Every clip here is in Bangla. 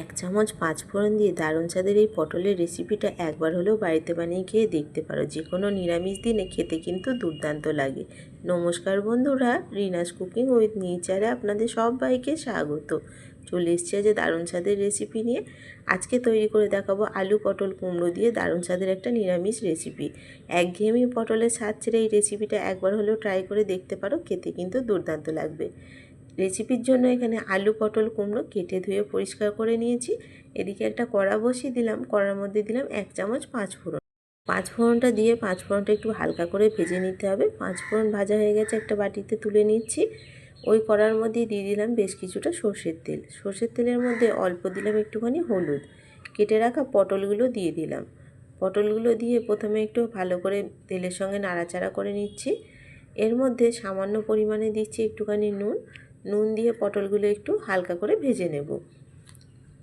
এক চামচ পাঁচ ফোড়ন দিয়ে দারুণ স্বাদের এই পটলের রেসিপিটা একবার হলেও বাড়িতে বানিয়ে খেয়ে দেখতে পারো। যে কোনো নিরামিষ দিনে খেতে কিন্তু দুর্দান্ত লাগে। নমস্কার বন্ধুরা, রিনাস কুকিং উইথ নেচারে আপনাদের সবাইকে স্বাগত। চলে এসছে যে দারুণ স্বাদের রেসিপি নিয়ে। আজকে তৈরি করে দেখাবো আলু পটল কুমড়ো দিয়ে দারুণ স্বাদের একটা নিরামিষ রেসিপি একঘেয়েমি পটলের স্বাদ ছেড়ে এই রেসিপিটা একবার হলেও ট্রাই করে দেখতে পারো, খেতে কিন্তু দুর্দান্ত লাগবে। রেসিপির জন্য এখানে আলু, পটল, কুমড়ো কেটে ধুয়ে পরিষ্কার করে নিয়েছি। এদিকে একটা কড়া বসিয়ে দিলাম। কড়ার মধ্যে দিলাম এক চামচ পাঁচ ফোড়ন। পাঁচ ফোড়নটা দিয়ে পাঁচ ফোড়নটা একটু হালকা করে ভেজে নিতে হবে। পাঁচ ফোড়ন ভাজা হয়ে গেছে, একটা বাটিতে তুলে নিচ্ছি। ওই কড়ার মধ্যে দিয়ে দিলাম বেশ কিছুটা সর্ষের তেল। সর্ষের তেলের মধ্যে অল্প দিলাম একটুখানি হলুদ। কেটে রাখা পটলগুলো দিয়ে দিলাম। পটলগুলো দিয়ে প্রথমে একটু ভালো করে তেলের সঙ্গে নাড়াচাড়া করে নিচ্ছি। এর মধ্যে সামান্য পরিমাণে দিচ্ছি একটুখানি নুন। নুন দিয়ে পটলগুলো একটু হালকা করে ভেজে নেব।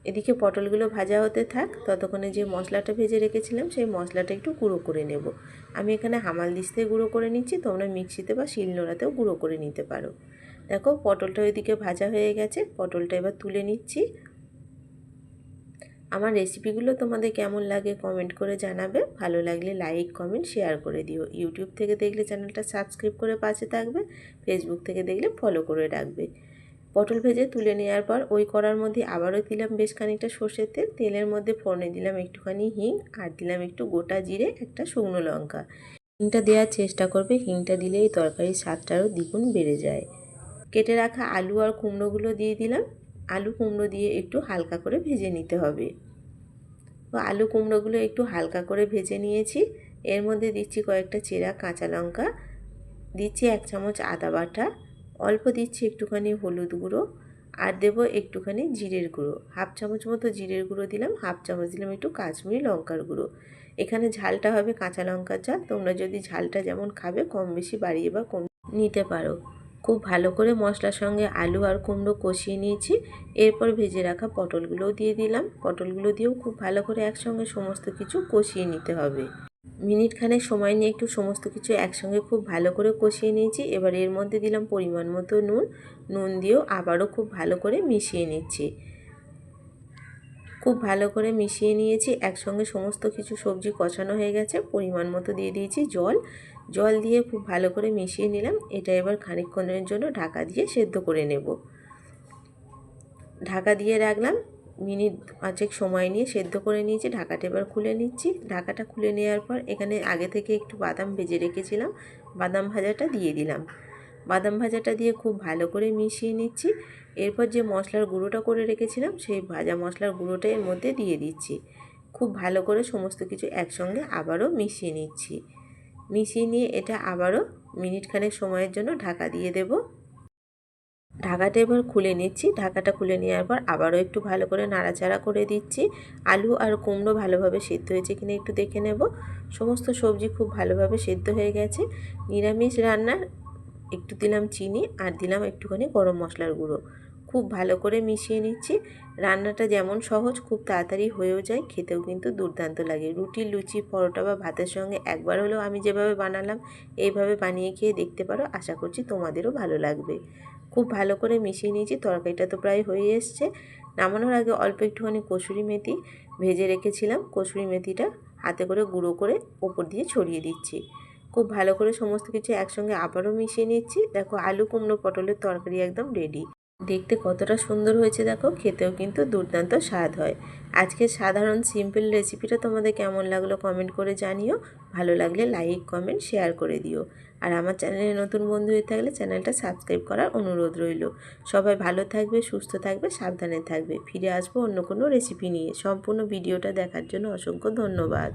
এদিকে পটলগুলো ভাজা হতে থাক, ততক্ষণে যে মশলাটা ভেজে রেখেছিলাম, সেই মশলাটা একটু গুঁড়ো করে নেব। আমি এখানে হামাল দিস্তে গুঁড়ো করে নিচ্ছি, তোমরা মিক্সিতে বা শিলনোড়াতেও গুঁড়ো করে নিতে পারো। দেখো, পটলটা ওইদিকে ভাজা হয়ে গেছে, পটলটা এবার তুলে নিচ্ছি। আমার রেসিপিগুলো তোমাদের কেমন লাগে কমেন্ট করে জানাবে। ভালো লাগলে লাইক কমেন্ট শেয়ার করে দিও। ইউটিউব থেকে দেখলে চ্যানেলটা সাবস্ক্রাইব করে পাশে থাকবে ফেসবুক থেকে দেখলে ফলো করে রাখবে। পটল ভেজে তুলে নেওয়ার পর ওই কড়ার মধ্যে আবারও দিলাম বেশ খানিকটা সর্ষের তেল। তেলের মধ্যে ফোড়নে দিলাম একটুখানি হিং আর দিলাম একটু গোটা জিরে, একটা শুকনো লঙ্কা। হিংটা দেওয়ার চেষ্টা করবে, হিংটা দিলে এই তরকারির স্বাদটারও দ্বিগুণ বেড়ে যায়। কেটে রাখা আলু আর কুমড়োগুলো দিয়ে দিলাম। আলু কুমড়ো দিয়ে একটু হালকা করে ভেজে নিতে হবে। তো আলু কুমড়োগুলো একটু হালকা করে ভেজে নিয়েছি। এর মধ্যে দিচ্ছি কয়েকটা চেরা কাঁচা লঙ্কা, দিচ্ছি এক চামচ আদা বাটা, অল্প দিচ্ছি একটুখানি হলুদ গুঁড়ো আর দেব একটুখানি জিরের গুঁড়ো। হাফ চামচ মতো জিরের গুঁড়ো দিলাম, হাফ চামচ দিলাম একটু কাশ্মীরি লঙ্কার গুঁড়ো। এখানে ঝালটা হবে কাঁচা লঙ্কার ঝাল, তোমরা যদি ঝালটা যেমন খাবে কম বেশি বাড়িয়ে বা কম নিতে পারো। খুব ভালো করে মশলার সঙ্গে আলু আর কুমড়ো কষিয়ে নিয়েছি। এরপর ভেজে রাখা পটলগুলোও দিয়ে দিলাম। পটলগুলো দিয়েও খুব ভালো করে একসঙ্গে সমস্ত কিছু কষিয়ে নিতে হবে। মিনিট খানেক সময় নিয়ে একটু সমস্ত কিছু একসঙ্গে খুব ভালো করে কষিয়ে নিয়েছি। এবার এর মধ্যে দিলাম পরিমাণ মতো নুন। নুন দিয়েও আবারও খুব ভালো করে মিশিয়ে নিচ্ছি। খুব ভালো করে মিশিয়ে নিয়েছি। একসঙ্গে সমস্ত কিছু সবজি কষানো হয়ে গেছে। পরিমাণ মতো দিয়ে দিয়েছি জল। জল দিয়ে খুব ভালো করে মিশিয়ে নিলাম। এটা এবার খানিকক্ষণের জন্য ঢাকা দিয়ে সেদ্ধ করে নেব। ঢাকা দিয়ে রাখলাম। মিনিট পাঁচেক সময় নিয়ে সেদ্ধ করে নিয়েছি। ঢাকাটা এবার খুলে নিচ্ছি। ঢাকাটা খুলে নেওয়ার পর এখানে আগে থেকে একটু বাদাম ভেজে রেখেছিলাম। বাদাম ভাজাটা দিয়ে দিলাম। বাদাম ভাজাটা দিয়ে খুব ভালো করে মিশিয়ে নিচ্ছি। এরপর যে মশলার গুঁড়োটা করে রেখেছিলাম, সেই ভাজা মশলার গুঁড়োটা এর মধ্যে দিয়ে দিচ্ছি। খুব ভালো করে সমস্ত কিছু একসঙ্গে আবারও মিশিয়ে নিচ্ছি। মিশিয়ে নিয়ে এটা আবারও মিনিট খানেক সময়ের জন্য ঢাকা দিয়ে দেব। ঢাকাটা এবার খুলে নিচ্ছি। ঢাকাটা খুলে নেওয়ার পর আবারও একটু ভালো করে নাড়াচাড়া করে দিচ্ছি। আলু আর কুমড়ো ভালোভাবে সেদ্ধ হয়েছে কিনা একটু দেখে নেব। সমস্ত সবজি খুব ভালোভাবে সেদ্ধ হয়ে গেছে। নিরামিষ রান্নার একটু দিলাম চিনি আর দিলাম একটুখানি গরম মশলার গুঁড়ো। খুব ভালো করে মিশিয়ে নিচ্ছি। রান্নাটা যেমন সহজ, খুব তাড়াতাড়ি হয়েও যায়, খেতেও কিন্তু দুর্দান্ত লাগে। রুটি, লুচি, পরোটা বা ভাতের সঙ্গে একবার হলেও আমি যেভাবে বানালাম, এইভাবে বানিয়ে খেয়ে দেখতে পারো, আশা করছি তোমাদেরও ভালো লাগবে। খুব ভালো করে মিশিয়ে নিয়েছি, তরকারিটা তো প্রায় হয়ে এসছে। নামানোর আগে অল্প একটুখানি কসুরি মেথি ভেজে রেখেছিলাম। কসুরি মেথিটা হাতে করে গুঁড়ো করে ওপর দিয়ে ছড়িয়ে দিচ্ছি। খুব ভালো করে সমস্ত কিছু একসঙ্গে আবারও মিশিয়ে নিচ্ছি। দেখো আলু, কুমড়ো, পটলের তরকারি একদম রেডি দেখতে কতটা সুন্দর হয়েছে দেখো, খেতেও কিন্তু দুর্দান্ত স্বাদ হয়। আজকে সাধারণ সিম্পল রেসিপিটা তোমাদের কেমন লাগল কমেন্ট করে জানিও। ভালো লাগলে লাইক কমেন্ট শেয়ার করে দিও। আর আমার চ্যানেলে নতুন বন্ধু হয়ে থাকলে চ্যানেলটা সাবস্ক্রাইব করার অনুরোধ রইল। সবাই ভালো থাকবে, সুস্থ থাকবে, সাবধানে থাকবে। ফিরে আসব অন্য কোনো রেসিপি নিয়ে। সম্পূর্ণ ভিডিওটা দেখার জন্য অসংখ্য ধন্যবাদ।